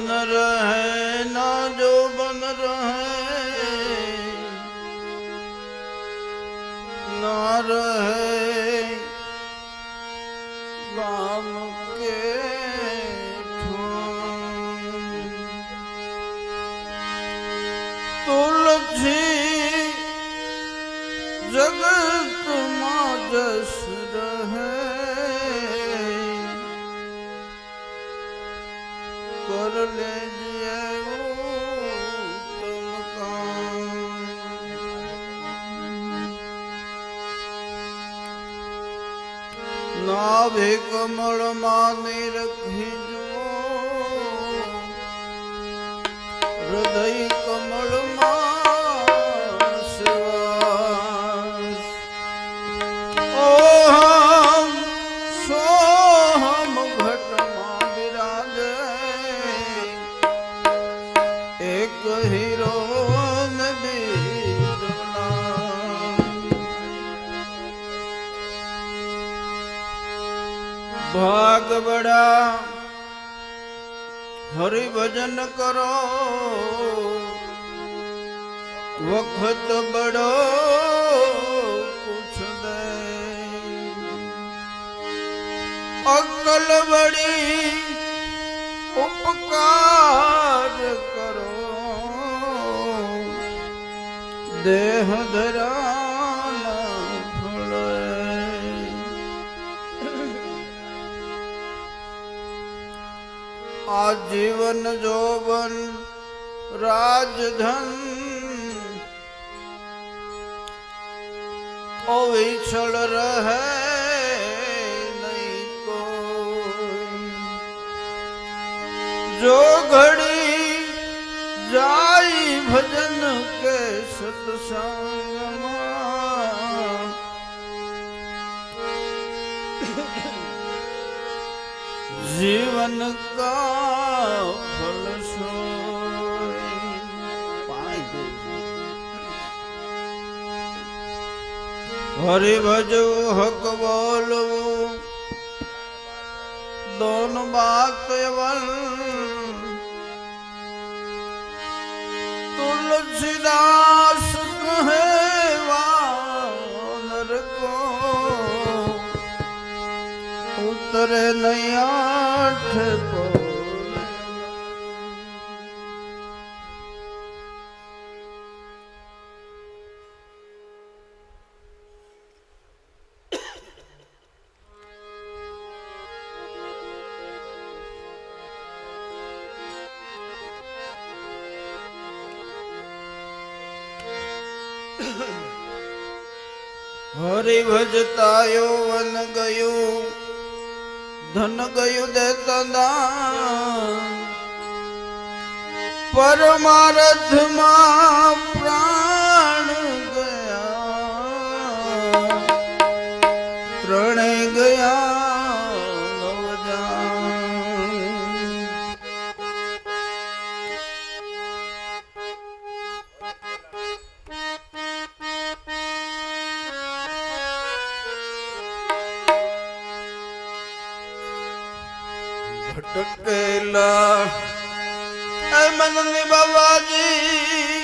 ધન કમળમાં નિરખી ભાગ બડા હરિભજન કરો વખત બડો કુછ દે અકલ બડી ઉપકાર કરો દેહ ધરાના આ જીવન જોબન રાજધન અવિછળ રહે જો ઘડી જાય ભજન કે સત્સંગમાં જીવન કા ફલ સોય. પાણી હરિ ભજવું હક બોલવું. દોન બાત તુલસીદાસ કહે નહીં આઠ પોલ વન ગયું. ધન ગયું દેતા દાન પરમારથમાં ભટકેલા એ મનની બાબાજી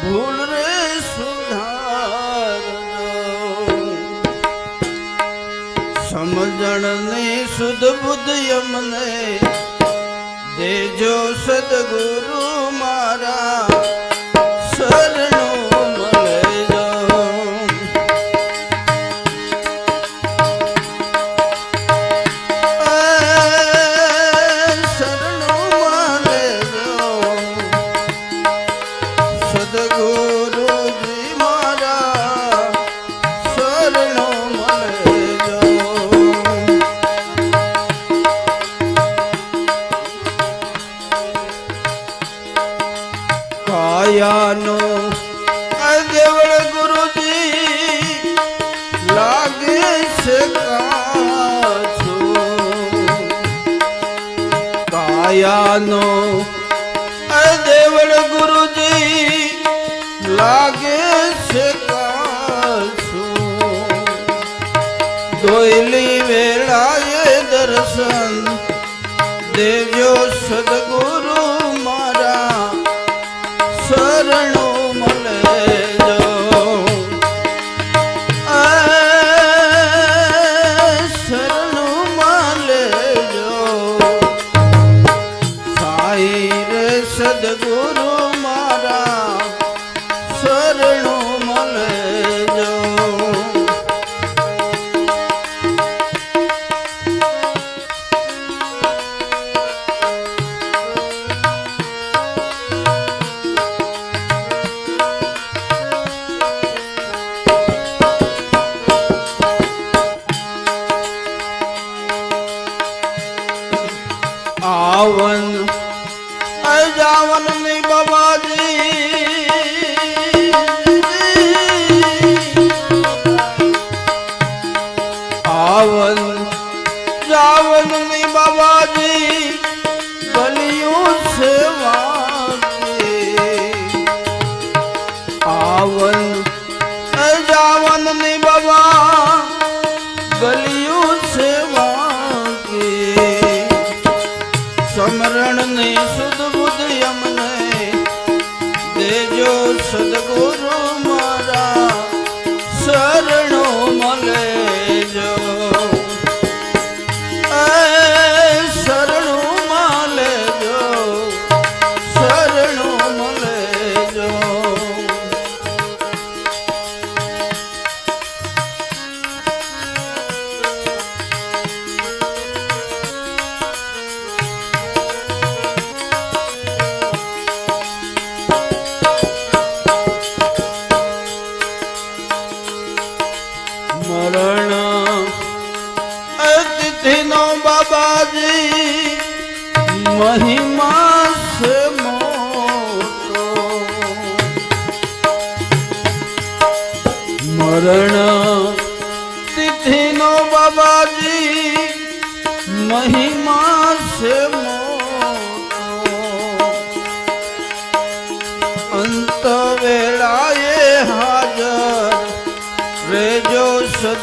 ભૂલ રે સુધારજો સમજણની શુદ્ધ બુદ્ધ યમને દેજો સદગુરુ મારા દોયલી વેળાએ દર્શન દેજો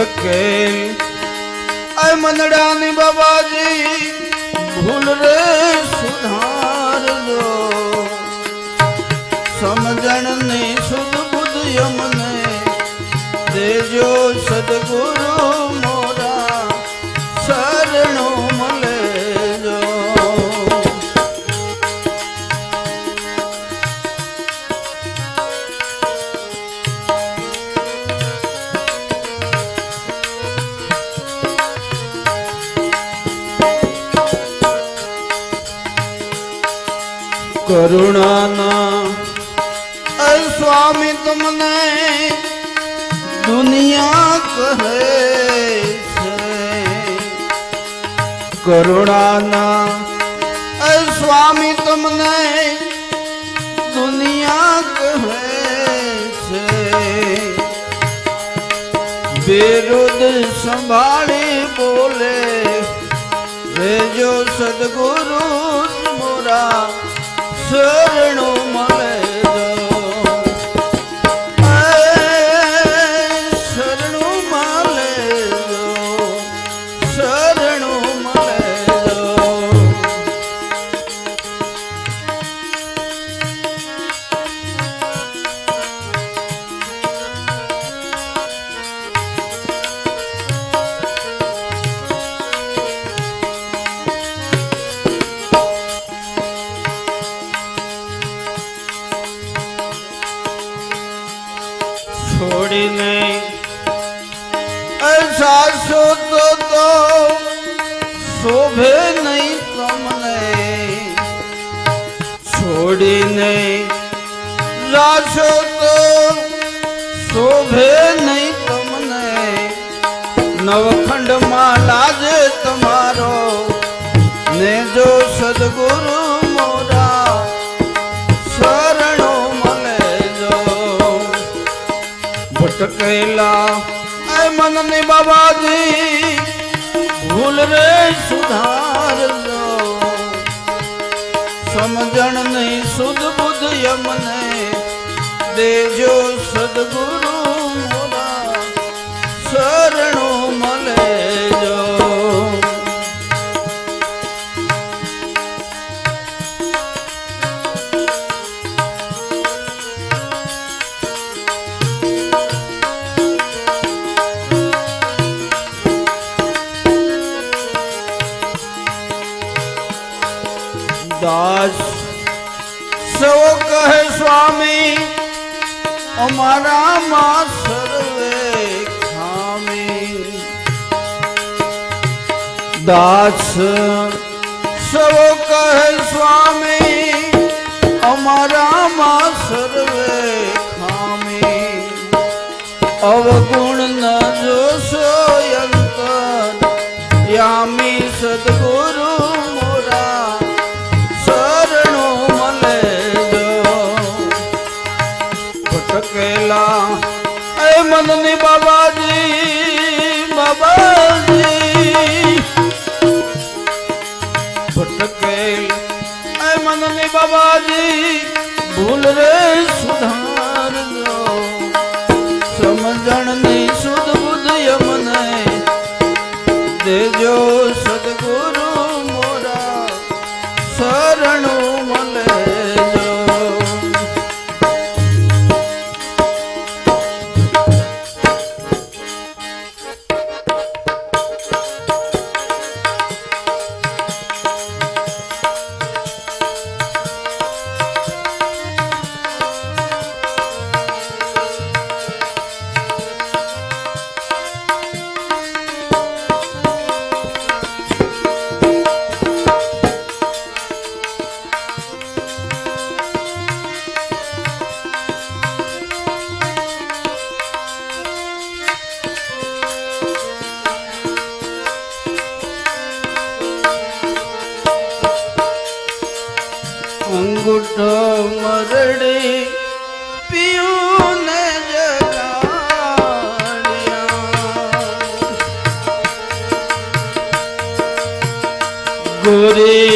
અટકે મનડાની બાબાજી ભૂલ રે કરુણાના સ્વામી તમને દુનિયા કહે છે. બેરુદ સંભાળી બોલે. રેજો સદગુરુ મોરા શરણોમાં રાજ તમારો, ને જો સદગુરુ મોરા, શરણો મને જો. ભટકેલા, એ મનની બાબાજી, ભૂલ રે સુધારજો સમજણ નહીં, સુધ બુધ યમને દેજો સદગુરુ અમારા માં સર્વે ખામી દાસ સર્વ કહે, સ્વામી, અમારા માં સર્વે ખામી અવગુણ ન જોશો યંતર, યામી સદગુરુ ફૂલ રે મરડી પીયું ને જગાડ્યા ગોરી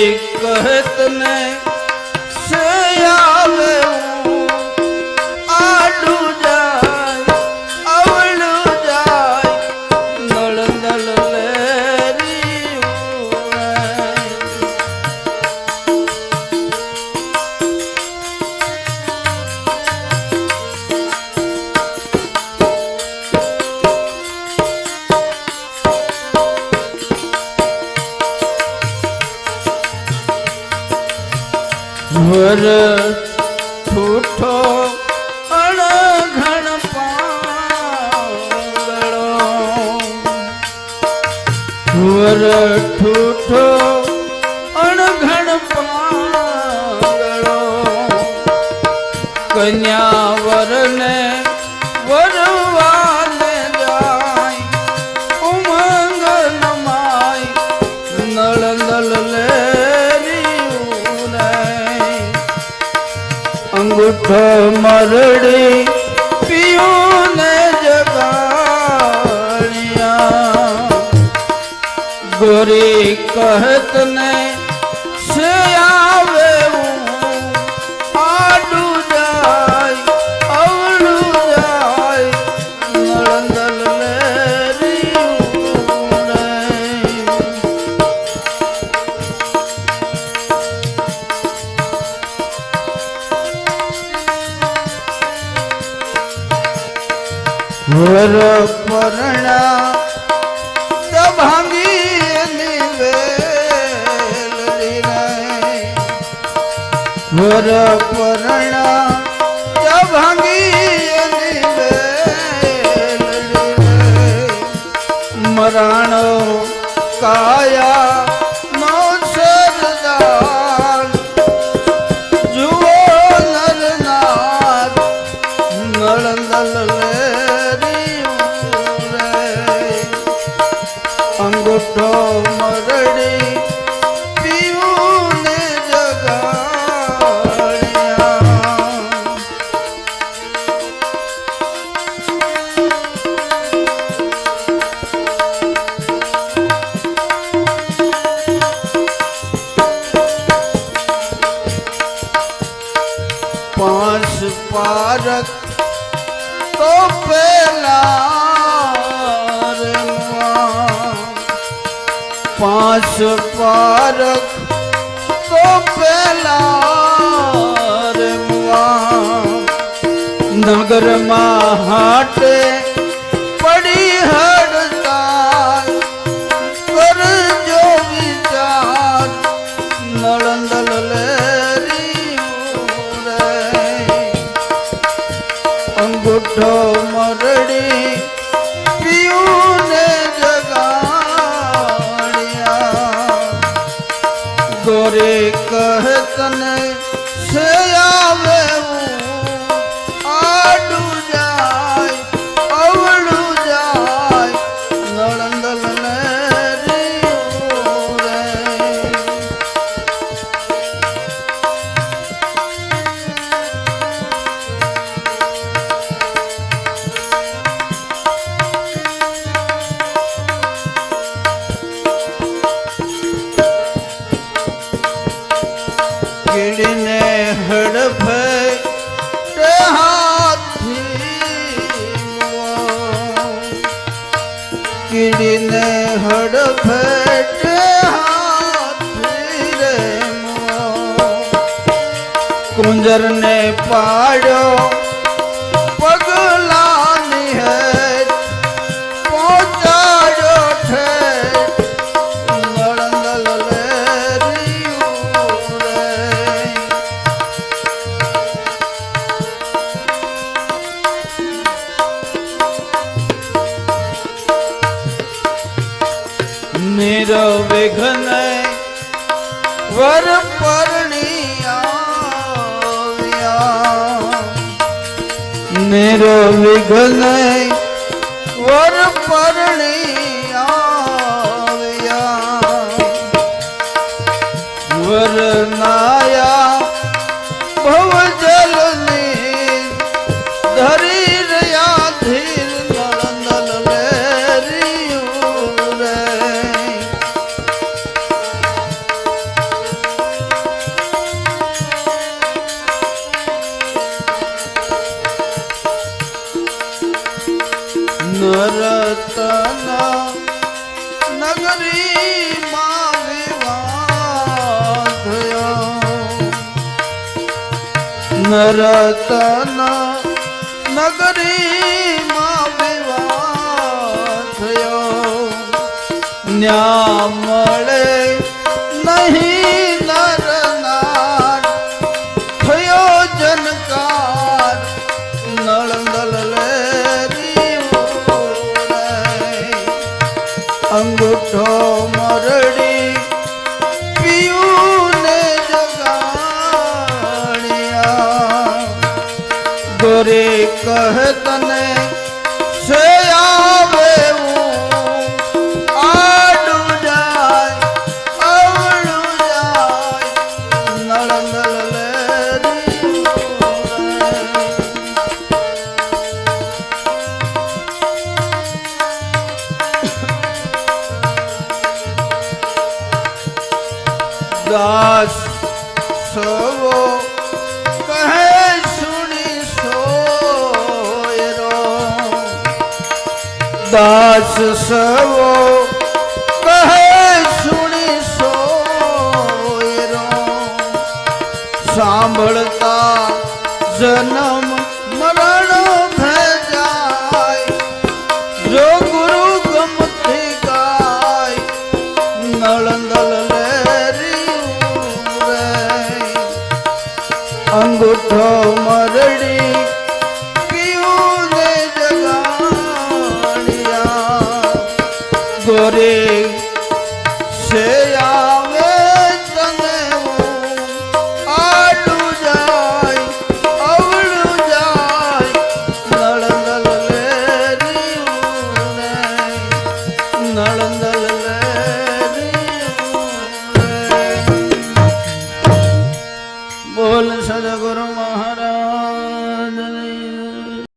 શુદ્ધ મરડી પીયું ને જગાણિયા ગોરી કહત ને પરણા ભાંગી વર પરણા ભાંગી મરાણો કાયા મળે નહીં દાસ સવો કહે સુણી સોયરો. સાંભળતા જન્મ